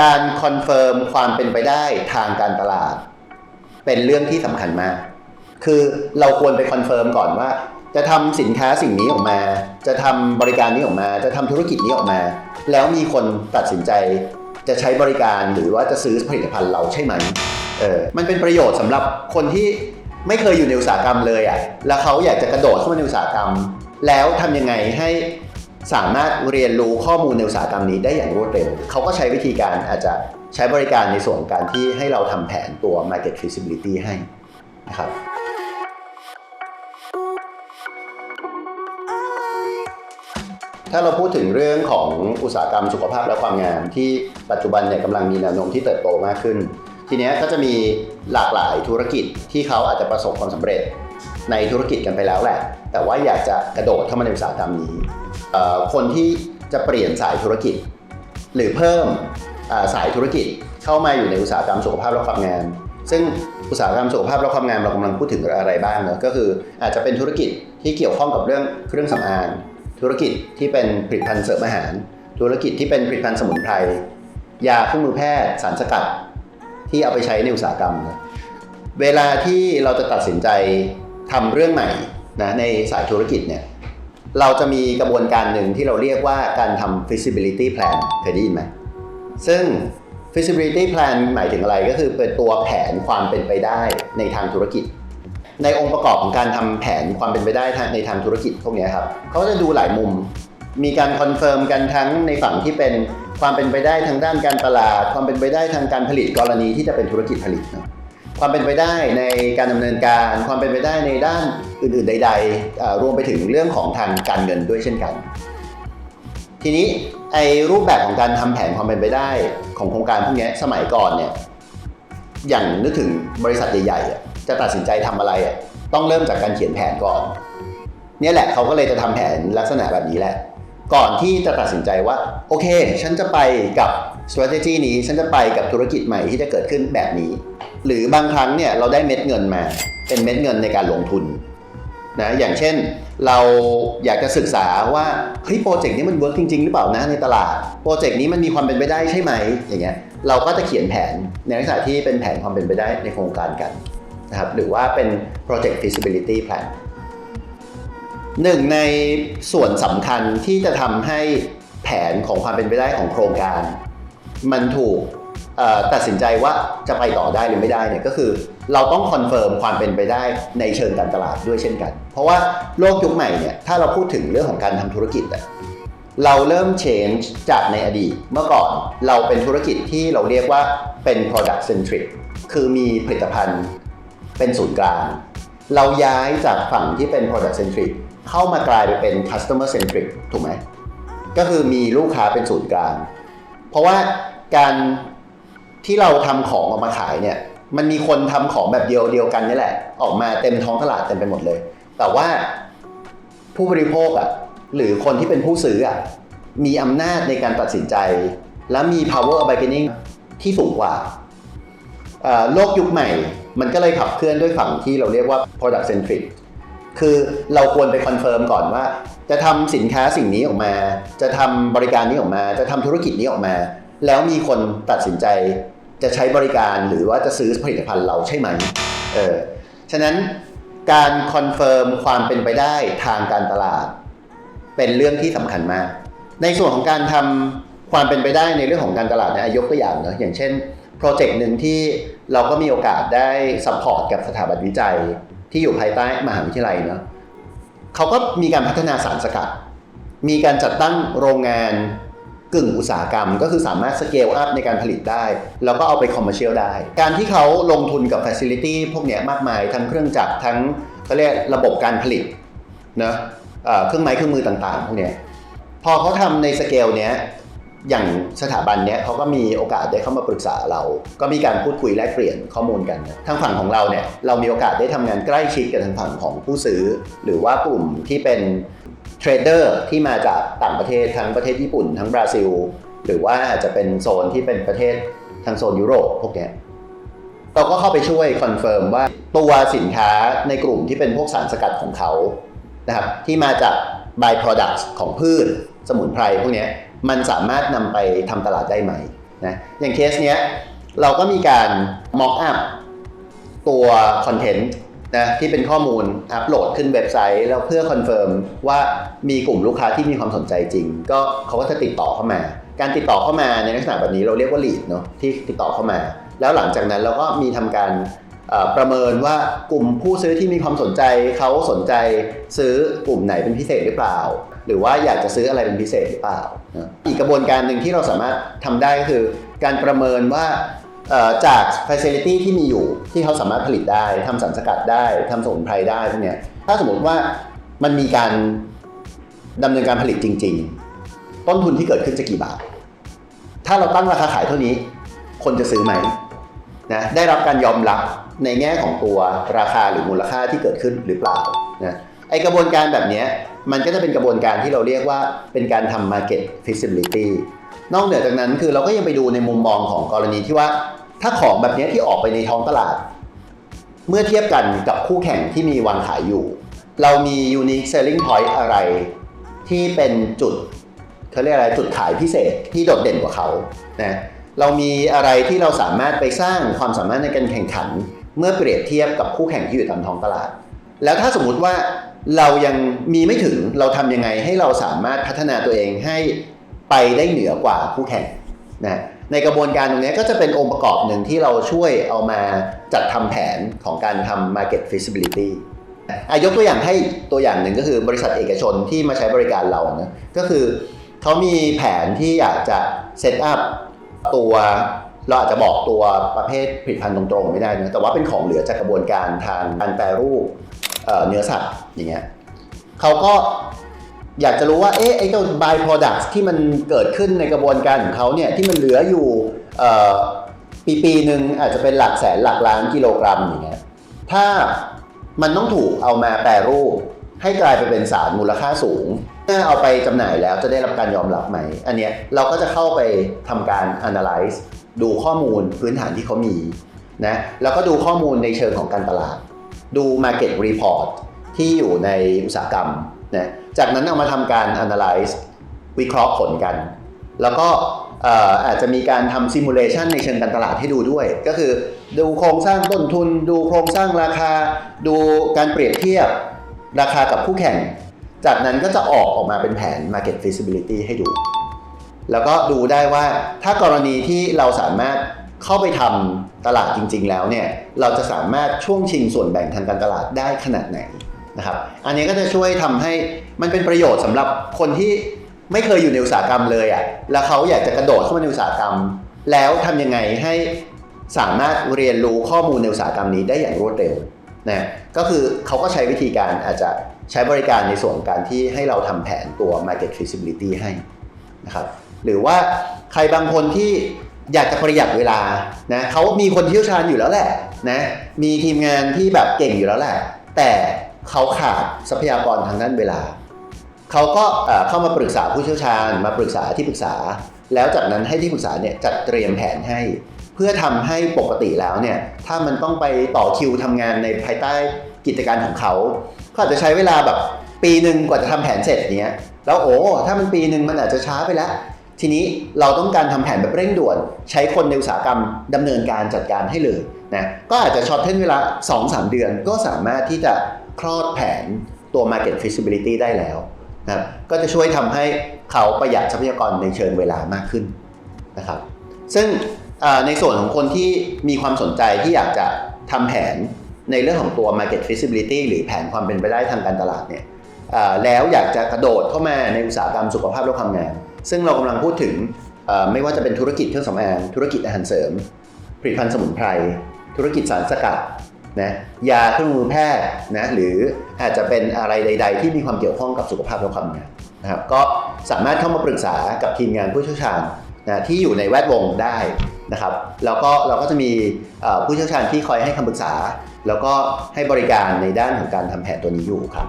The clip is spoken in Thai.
การคอนเฟิร์มความเป็นไปได้ทางการตลาด เป็นเรื่องที่สำคัญมาก คือเราควรไปคอนเฟิร์มก่อนว่า จะทำสินค้าสิ่งนี้ออกมา จะทำบริการนี้ออกมา จะทำธุรกิจนี้ออกมา แล้วมีคนตัดสินใจจะใช้บริการหรือว่าจะซื้อผลิตภัณฑ์เราใช่ไหมเออมันเป็นประโยชน์สำหรับคนที่ไม่เคยอยู่ในอุตสาหกรรมเลยอะ่ะแล้วเขาอยากจะกระโดดเข้ามาในอุตสาหกรรม แล้วทำยังไงให้ สามารถเรียนรู้ข้อมูลในอุตสาหกรรมนี้ได้อย่างรวดเร็ว เขาก็ใช้วิธีการอาจจะใช้บริการในส่วนการที่ให้เราทำแผนตัว market feasibility ให้นะครับถ้าเราพูดถึงเรื่องของอุตสาหกรรมสุขภาพและความงามที่ปัจจุบันเนี่ยกำลังมีแนวโน้มที่เติบโตมากขึ้น ทีนี้ก็จะมีหลากหลายธุรกิจที่เขาอาจจะประสบความสำเร็จในธุรกิจกันไปแล้วแหละ แต่ว่าอยากจะกระโดดเข้ามาในอุตสาหกรรมนี้ คนที่จะเปลี่ยนสายธุรกิจ หรือเพิ่มสายธุรกิจเข้ามาอยู่ในอุตสาหกรรมสุขภาพและความงามซึ่งอุตสาหกรรมสุขภาพและความงามเรากำลังพูดถึงอะไรบ้างเนอะก็คืออาจจะเป็นธุรกิจที่เกี่ยวข้องกับเรื่องเครื่องสำอาง ธุรกิจที่เป็นผลิตภัณฑ์เสริมอาหาร ธุรกิจที่เป็นผลิตภัณฑ์สมุนไพรยาเครื่องมือแพทย์ สารสกัด ที่เอาไปใช้ในอุตสาหกรรมนะเวลาที่เราจะตัดสินใจทำเรื่องใหม่ นะในสายธุรกิจเนี่ยเราจะมีกระบวนการหนึ่งที่เราเรียกว่าการทำ feasibility plan เคยได้ยินไหมซึ่ง feasibility plan หมายถึงอะไรก็คือเป็นตัวแผนความเป็นไปได้ในทางธุรกิจ ในองค์ประกอบของการทำแผนความเป็นไปได้ในทางธุรกิจพวกนี้ครับเขาจะดูหลายมุม มีการคอนเฟิร์มกันทั้งในฝั่งที่เป็นความเป็นไปได้ทางด้านการตลาด ความเป็นไปได้ทางการผลิตกรณีที่จะเป็นธุรกิจผลิตเนะ ความเป็นไปได้ในการดำเนินการ ความเป็นไปได้ในด้านอื่นๆใดๆ รวมไปถึงเรื่องของทางการเงินด้วยเช่นกัน ทีนี้ไอ้รูปแบบของการทำแผนความเป็นไปได้ของโครงการพวกนี้สมัยก่อนเนี่ยอย่างนึกถึงบริษัทใหญ่ๆจะตัดสินใจทำอะไรต้องเริ่มจากการเขียนแผนก่อน เนี่ยแหละเขาก็เลยจะทำแผนลักษณะแบบนี้แหละ ก่อนที่จะตัดสินใจว่า โอเค ฉันจะไปกับ strategy นี้ ฉันจะไปกับธุรกิจใหม่ที่จะเกิดขึ้นแบบนี้ หรือบางครั้งเนี่ยเราได้เม็ดเงินมา เป็นเม็ดเงินในการลงทุนนะอย่างเช่นเราอยากจะศึกษาว่าเฮ้ยโปรเจกต์นี้มันเวิร์กจริง ๆ หรือเปล่านะในตลาด โปรเจกต์นี้มันมีความเป็นไปได้ใช่ไหมอย่างเงี้ยเราก็จะเขียนแผนในลักษณะที่เป็นแผนความเป็นไปได้ในโครงการกันนะครับหรือว่าเป็น project feasibility plan หนึ่งในส่วนสำคัญที่จะทำให้แผนของความเป็นไปได้ของโครงการ มันถูกตัดสินใจว่าจะไปต่อได้หรือไม่ได้เนี่ยก็คือ เราต้องคอนเฟิร์มความเป็นไปได้ในเชิงการตลาดด้วยเช่นกัน เพราะว่าโลกยุคใหม่เนี่ยถ้าเราพูดถึงเรื่องของการทำธุรกิจอะเราเริ่ม change จากในอดีต เมื่อก่อนเราเป็นธุรกิจที่เราเรียกว่าเป็น product centric คือมีผลิตภัณฑ์เป็นศูนย์กลาง เราย้ายจากฝั่งที่เป็น product centric เข้ามากลายไปเป็น customer centric ถูกไหม ก็คือมีลูกค้าเป็นศูนย์กลาง เพราะว่าการที่เราทำของออกมาขายเนี่ย มันมีคนทำของแบบเดียวเดียวกันนี่แหละ ออกมาเต็มท้องตลาดเต็มไปหมดเลย แต่ว่าผู้บริโภคอะหรือคนที่เป็นผู้ซื้ออะมีอำนาจในการตัดสินใจ และมี power of bargaining ที่สูงกว่าโลกยุคใหม่ มันก็เลยขับเคลื่อนด้วยฝั่งที่เราเรียกว่า product centric คือเราควรไปคอนเฟิร์มก่อนว่า จะทำสินค้าสิ่งนี้ออกมา จะทำบริการนี้ออกมา จะทำธุรกิจนี้ออกมา แล้วมีคนตัดสินใจจะใช้บริการหรือว่าจะซื้อผลิตภัณฑ์เราใช่ไหมเออฉะนั้นการคอนเฟิร์มความเป็นไปได้ทางการตลาด เป็นเรื่องที่สำคัญมาก ในส่วนของการทำความเป็นไปได้ในเรื่องของการตลาดเนี่ยยกตัวอย่างเนอะอย่างเช่นโปรเจกต์หนึ่งที่เราก็มีโอกาสได้ซัพพอร์ตกับสถาบันวิจัย ที่อยู่ภายใต้มหาวิทยาลัยเนาะเขาก็มีการพัฒนาสารสกัด มีการจัดตั้งโรงงานกึ่งอุตสาหกรรม ก็คือสามารถสเกลอัพในการผลิตได้ แล้วก็เอาไปคอมเมอร์เชียลได้ การที่เขาลงทุนกับ Facility พวกนี้มากมาย ทั้งเครื่องจักรทั้งเขาเรียกระบบการผลิตนะเอ่อเครื่องไม้เครื่องมือต่างๆพวกนี้พอเขาทำในสเกลเนี้ย อย่างสถาบันเนี้ยเขาก็มีโอกาสได้เข้ามาปรึกษาเรา ก็มีการพูดคุยแลกเปลี่ยนข้อมูลกันนะทางฝั่งของเราเนี่ยเรามีโอกาสได้ทำงานใกล้ชิดกับทางฝั่งของผู้ซื้อ หรือว่ากลุ่มที่เป็นเทรดเดอร์ที่มาจากต่างประเทศทั้งประเทศญี่ปุ่นทั้งบราซิล หรือว่าอาจจะเป็นโซนที่เป็นประเทศทางโซนยุโรปพวกเนี้ยเราก็เข้าไปช่วยคอนเฟิร์มว่าตัวสินค้าในกลุ่มที่เป็นพวกสารสกัดของเขานะครับที่มาจาก by products ของพืชสมุนไพรพวกเนี้ย มันสามารถนำไปทำตลาดได้ไหมนะอย่างเคสเนี้ยเราก็มีการ mock up ตัวคอนเทนต์นะที่เป็นข้อมูลอัปโหลดขึ้นเว็บไซต์ แล้วเพื่อคอนเฟิร์มว่ามีกลุ่มลูกค้าที่มีความสนใจจริง ก็เขาก็จะติดต่อเข้ามา การติดต่อเข้ามาในลักษณะแบบนี้เราเรียกว่า lead เนาะที่ติดต่อเข้ามา แล้วหลังจากนั้นเราก็มีทำการประเมินว่ากลุ่มผู้ซื้อที่มีความสนใจเขาสนใจซื้อกลุ่มไหนเป็นพิเศษหรือเปล่า หรือว่าอยากจะซื้ออะไรเป็นพิเศษหรือเปล่า อีกกระบวนการหนึ่งที่เราสามารถทำได้ก็คือ การประเมินว่าจาก facility ที่มีอยู่ที่เขาสามารถผลิตได้ทำสารสกัดได้ทำสมุนไพรได้พวกนี้ถ้าสมมติว่ามันมีการดำเนินการผลิตจริง ๆ ต้นทุนที่เกิดขึ้นจะกี่บาท ถ้าเราตั้งราคาขายเท่านี้ คนจะซื้อไหมนะได้รับการยอมรับในแง่ของตัวราคาหรือมูลค่าที่เกิดขึ้นหรือเปล่านะ ไอกระบวนการแบบนี้มันก็จะเป็นกระบวนการที่เราเรียกว่าเป็นการทำ market feasibility นอกเหนือจากนั้นคือเราก็ยังไปดูในมุมมองของกรณีที่ว่าถ้าของแบบนี้ที่ออกไปในท้องตลาด เมื่อเทียบกันกับคู่แข่งที่มีวางขายอยู่ เรามี unique selling point อะไร ที่เป็นจุดเขาเรียกอะไรจุดขายพิเศษที่โดดเด่นกว่าเขานะเรามีอะไรที่เราสามารถไปสร้างความสามารถในการแข่งขัน เมื่อเปรียบเทียบกับคู่แข่งที่อยู่ตามท้องตลาด แล้วถ้าสมมุติว่า เรายังมีไม่ถึงเราทำยังไงให้เราสามารถพัฒนาตัวเองให้ไปได้เหนือกว่าคู่แข่งนะในกระบวนการตรงนี้ก็จะเป็นองค์ประกอบหนึ่งที่เราช่วยเอามาจัดทำแผนของการทำ market feasibility อายกตัวอย่างให้ตัวอย่างหนึ่งก็คือบริษัทเอกชนที่มาใช้บริการเรานะก็คือเขามีแผนที่อยากจะเซตอัพตัวเราอาจจะบอกตัวประเภทผลิตภัณฑ์ตรงๆ ไม่ได้นะแต่ว่าเป็นของเหลือจากกระบวนการทางการแปรรูป เนื้อสัตว์อย่างเงี้ยเขาก็อยากจะรู้ว่าเอ๊ะไอ้เจ้า by products ที่มันเกิดขึ้นในกระบวนการของเขาเนี่ยที่มันเหลืออยู่ปีปีหนึ่งอาจจะเป็นหลักแสนหลักล้านกิโลกรัมอย่างเงี้ยถ้ามันต้องถูกเอามาแปรรูป ให้กลายไปเป็นสารมูลค่าสูงเมื่อเอาไปจำหน่ายแล้วจะได้รับการยอมรับไหม อันเนี้ยเราก็จะเข้าไปทำการ analyze ดูข้อมูลพื้นฐานที่เขามีนะแล้วก็ดูข้อมูลในเชิงของการตลาด ดู market report ที่อยู่ในอุตสาหกรรมนะจากนั้นเอามาทำการ analyze วิเคราะห์ผลกัน แล้วก็เอ่ออาจจะมีการทำ simulation ในเชิงการตลาดให้ดูด้วย ก็คือดูโครงสร้างต้นทุน ดูโครงสร้างราคา ดูการเปรียบเทียบราคากับคู่แข่ง จากนั้นก็จะออกออกมาเป็นแผน market feasibility ให้ดู แล้วก็ดูได้ว่าถ้ากรณีที่เราสามารถ เข้าไปทำตลาดจริง ๆ แล้วเนี่ยเราจะสามารถช่วงชิงส่วนแบ่งทางการตลาดได้ขนาดไหนนะครับอันนี้ก็จะช่วยทำให้มันเป็นประโยชน์สำหรับคนที่ไม่เคยอยู่ในอุตสาหกรรมเลยอะ่ะแล้วเขาอยากจะกระโดดเข้ามาในอุตสาหกรรม แล้วทำยังไงให้สามารถเรียนรู้ข้อมูลในอุตสาหกรรมนี้ได้อย่างรวดเร็วนะก็คือเขาก็ใช้วิธีการอาจจะใช้บริการในส่วนการที่ให้เราทำแผนตัว market feasibility ให้นะครับหรือว่าใครบางคนที่ อยากจะประหยัดเวลานะเขามีคนเชี่ยวชาญอยู่แล้วแหละนะมีทีมงานที่แบบเก่งอยู่แล้วแหละ แต่เขาขาดทรัพยากรทางด้านเวลา เขาก็เข้ามาปรึกษาผู้เชี่ยวชาญ มาปรึกษาที่ปรึกษา แล้วจากนั้นให้ที่ปรึกษาเนี่ยจัดเตรียมแผนให้ เพื่อทำให้ปกติแล้วเนี่ยถ้ามันต้องไปต่อคิวทำงานในภายใต้กิจการของเขาเขาอาจจะใช้เวลาแบบปีหนึ่งกว่าจะทำแผนเสร็จเนี้ยแล้วโอ้ถ้ามันปีหนึ่งมันอาจจะช้าไปแล้ว ทีนี้เราต้องการทำแผนแบบเร่งด่วน ใช้คนในอุตสาหกรรมดำเนินการจัดการให้เลยนะก็อาจจะช็อตเทนเวลา 2-3 เดือนก็สามารถที่จะคลอดแผนตัว market feasibility ได้แล้วนะครับก็จะช่วยทำให้เขาประหยัดทรัพยากรในเชิงเวลามากขึ้นนะครับ ซึ่งในส่วนของคนที่มีความสนใจที่อยากจะทำแผนในเรื่องของตัว market feasibility หรือแผนความเป็นไปได้ทางการตลาดเนี่ย แล้วอยากจะกระโดดเข้ามาในอุตสาหกรรมสุขภาพและความงามซึ่งเรากำลังพูดถึงไม่ว่าจะเป็นธุรกิจเครื่องสำอางธุรกิจอาหารเสริม ผลิตภัณฑ์สมุนไพร ธุรกิจสารสกัดนะยาเครื่องมือแพทย์นะหรืออาจจะเป็นอะไรใด ๆ ที่มีความเกี่ยวข้องกับสุขภาพและความงามนะครับก็สามารถเข้ามาปรึกษากับทีมงานผู้เชี่ยวชาญนะที่อยู่ในแวดวงได้ นะครับแล้วก็เราก็จะมีผู้เชี่ยวชาญที่คอยให้คำปรึกษา แล้วก็ให้บริการในด้านของการทำแผนตัวนี้อยู่ครับ